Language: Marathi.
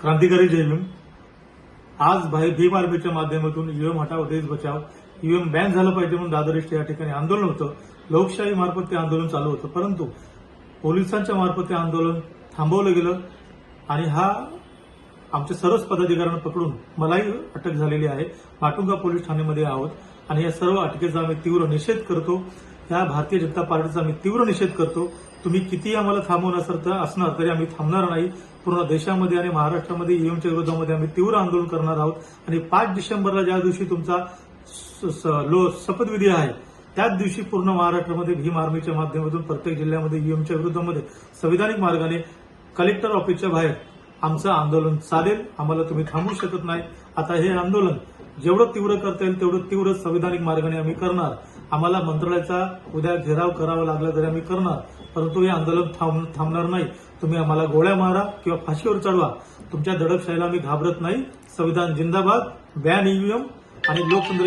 क्रांतिकारी जय आज भाई भीम आर्मीच्या माध्यमातून ईव्हीएम हटाव देश बचाव ईव्हीएम बॅन झालं पाहिजे म्हणून दादर या ठिकाणी आंदोलन होतं. लोकशाही मार्फत ते आंदोलन चालू होतं. परंतु पोलिसांच्या मार्फत ते आंदोलन थांबवलं गेलं आणि हा आमच्या सर्वच पदाधिकाऱ्यांना पकडून मलाही अटक झालेली आहे. माटुंगा पोलीस ठाण्यामध्ये आहोत आणि या सर्व अटकेचा आम्ही तीव्र निषेध करतो. या भारतीय जनता पार्टीचा आम्ही तीव्र निषेध करतो. तुम्ही किती आम्हाला थांबवण्यासारखं असणार तरी आम्ही थांबणार नाही. पूर्ण देशामध्ये आणि महाराष्ट्रामध्ये ईएमच्या विरोधामध्ये आम्ही तीव्र आंदोलन करणार आहोत. आणि पाच डिसेंबरला ज्या दिवशी तुमचा स- स- लो शपथविधी आहे त्याच दिवशी पूर्ण महाराष्ट्रामध्ये भीम आर्मीच्या माध्यमातून प्रत्येक जिल्ह्यामध्ये ईएमच्या विरोधामध्ये संविधानिक मार्गाने कलेक्टर ऑफिसच्या बाहेर आमचं आंदोलन चालेल. आम्हाला तुम्ही थांबवू शकत नाही. आता हे आंदोलन जेवढं तीव्र करता येईल तेवढं तीव्र संविधानिक मार्गाने आम्ही करणार. आम्हाला मंत्रालयाचा उद्या घेराव करावा लागला तरी आम्ही करणार. परंतु हे आंदोलन थांब- थांबणार नाही. तुम्ही आम्हाला गोळ्या मारा किंवा फाशीवर चढवा. तुमच्या दडपशाहीला आम्ही घाबरत नाही. संविधान जिंदाबाद बॅन ईव्हीएम आणि लोकतंत्र